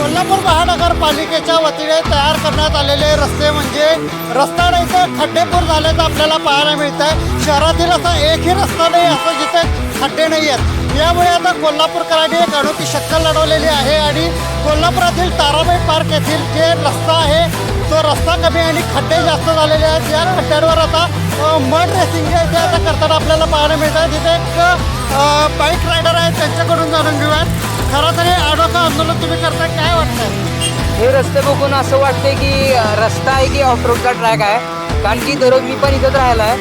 कोल्हापूर महानगरपालिकेच्या वतीने तयार करण्यात आलेले रस्ते म्हणजे रस्ता नाही तर खड्डेपूर झाल्याचं आपल्याला पाहायला मिळत आहे शहरातील असा एकही रस्ता नाही असं जिथे खड्डे नाही आहेत. यामुळे आता कोल्हापूरकरांनी एक अनोखी शक्कल लढवलेली आहे आणि कोल्हापुरातील ताराबाई पार्क येथील जे रस्ता आहे तो रस्ता कमी आणि खड्डे जास्त झालेले आहेत. या खड्ड्यांवर आता मड रेसिंग जे आहे ते आता करताना आपल्याला पाहायला मिळतं तिथे एक बाईक रायडर आहेत त्यांच्याकडून जाणून घेऊयात. खरं तर हे अनोखं आंदोलन हे रस्ते बघून असं वाटते की रस्ता आहे की ऑफरोडचा ट्रॅक आहे. कारण की दररोज मी पण इथंच राहिला आहे.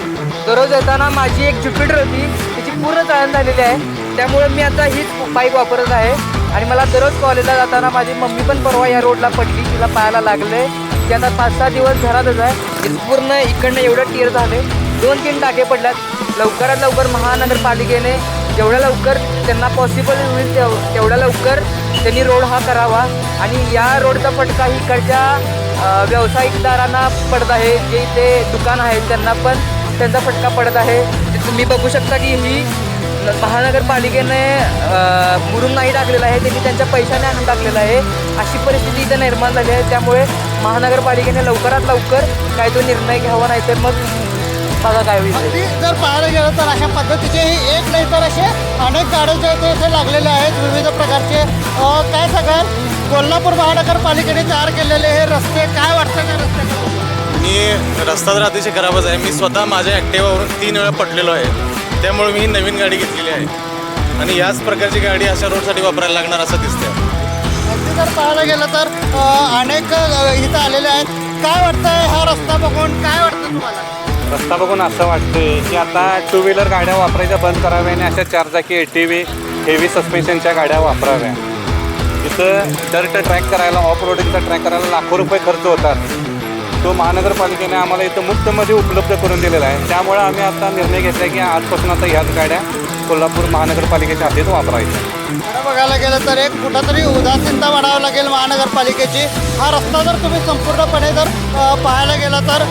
दररोज येताना माझी एक ज्युपिटर होती तिची पूर्ण तयार झालेली आहे. त्यामुळे मी आता हीच बाईक वापरत आहे. आणि मला दररोज कॉलेजला जाताना माझी मम्मी पण परवा या रोडला पडली तिला पाहायला लागले. की आता पाच सहा दिवस घरातच आहे. पूर्ण इकडनं एवढं टीअर झाले. दोन तीन टाके पडल्यात. लवकरात लवकर महानगरपालिकेने जेवढ्या लवकर त्यांना पॉसिबल होईल तेव तेवढ्या लवकर त्यांनी रोड हा करावा आणि या रोडचा फटका इकडच्या व्यावसायिकदारांना पडत आहे. जे इथे दुकान आहेत त्यांना पण त्यांचा फटका पडत आहे. तुम्ही बघू शकता की ही महानगरपालिकेने मुरुम नाही टाकलेला आहे त्यांनी त्यांच्या पैशाने आणून टाकलेला आहे. अशी परिस्थिती इथं निर्माण झाली आहे. त्यामुळे महानगरपालिकेने लवकरात लवकर काय तो निर्णय घ्यावा नाही तर मग बघा काय होईल जर पाहायला गेलं तर अशा पद्धतीचे एक नाही तर असे अनेक गाड्या जे आहेत इथे लागलेले आहेत. विविध प्रकारचे काय सांगाल? कोल्हापूर महानगरपालिकेने तयार केलेले हे रस्ते काय वाटतं त्या रस्त्याकडे मी रस्ता तर अतिशय खराबच आहे. मी स्वतः माझ्या ॲक्टिवावरून तीन वेळा पडलेलो आहे. त्यामुळे मी नवीन गाडी घेतलेली आहे. आणि याच प्रकारची गाडी अशा रोडसाठी वापरायला लागणार असं दिसतंय. अगदी जर पाहायला गेलं तर अनेक इथं आलेले आहेत. काय वाटतंय हा रस्ता बघून? काय वाटतं तुम्हाला? रस्ता बघून असं वाटतंय की आता टू व्हीलर गाड्या वापरायच्या बंद कराव्या आणि अशा चारचाकी ए टी व्ही हेवी सस्पेन्शनच्या गाड्या वापराव्या. इथं डर्ट ट्रॅक करायला ऑफ रोडिंगचा ट्रॅक करायला लाखो रुपये खर्च होतात. तो महानगरपालिकेने आम्हाला इथं मुफ्तमध्ये उपलब्ध करून दिलेला आहे. त्यामुळे आम्ही आता निर्णय घेतला आहे की आजपासून आता ह्याच गाड्या कोल्हापूर महानगरपालिकेच्या हद्दीत वापरायच्या. बघायला गेलं तर एक कुठंतरी उदासीनता वाढावं लागेल महानगरपालिकेची. हा रस्ता जर तुम्ही संपूर्णपणे जर पाहायला गेला तर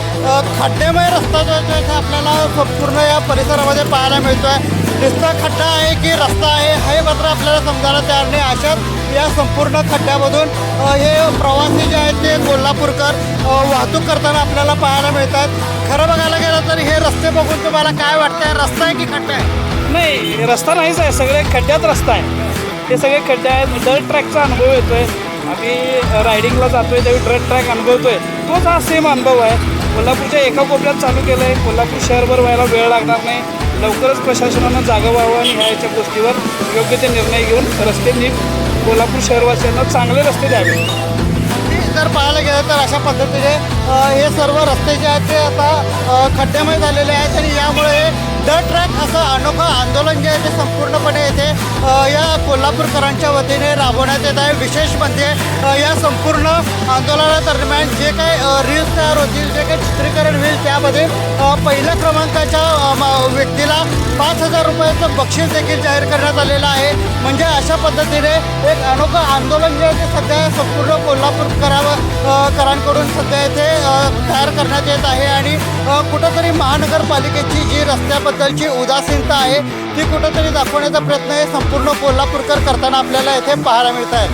खड्डेमय रस्ता जो आहे आपल्याला संपूर्ण या परिसरामध्ये पाहायला मिळतो आहे नुसता खड्डा आहे की रस्ता आहे मात्र आपल्याला समजायला तयार नाही. अशाच या संपूर्ण खड्ड्यामधून हे प्रवासी जे आहेत ते कोल्हापूरकर वाहतूक करताना आपल्याला पाहायला मिळतात. खरं बघायला गेलं तर हे रस्ते बघून तुम्हाला काय वाटतंय? रस्ता आहे की खड्डा आहे? नाही रस्ता नाहीच आहे. सगळे खड्ड्यात रस्ता आहे. ते सगळे खड्डे आहेत. डर्ट ट्रॅकचा अनुभव येतोय. आम्ही रायडिंगला जातोय त्यावेळी डर्ट ट्रॅक अनुभवतोय. तोच हा सेम अनुभव आहे. कोल्हापूरच्या एका कोपऱ्यात चालू केलं आहे कोल्हापूर शहरभर व्हायला वेळ लागणार नाही. लवकरच प्रशासनानं जागा व्हावं आणि ह्या याच्या गोष्टीवर योग्य ते निर्णय घेऊन रस्ते नीट कोल्हापूर शहरवासियांना चांगले रस्ते द्यावे. जर पाहायला गेलं तर अशा पद्धतीने हे सर्व रस्ते जे आहेत ते आता खड्ड्यामध्ये झालेले आहेत आणि यामुळे द ट्रॅक असं अनोखं आंदोलन जे आहे ते संपूर्णपणे येथे या कोल्हापूरकरांच्या वतीने राबवण्यात येत आहे. विशेष म्हणजे या संपूर्ण आंदोलनादरम्यान जे काही रील्स तयार होतील जे काही चित्रीकरण होईल त्यामध्ये पहिल्या क्रमांकाच्या व्यक्तीला पाच हजार रुपयाचं बक्षीस देखील जाहीर करण्यात आलेलं आहे. म्हणजे अशा पद्धतीने एक अनोखं आंदोलन जे आहे ते सध्या संपूर्ण कोल्हापूरकरावर करांकडून सध्या येथे तयार करण्यात येत आहे आणि कुठंतरी महानगरपालिकेची जी रस्त्याबद्दलची उदासीनता आहे ती कुठंतरी दाखवण्याचा प्रयत्न हे संपूर्ण कोल्हापूरकर करताना आपल्याला येथे पाहायला मिळत आहे.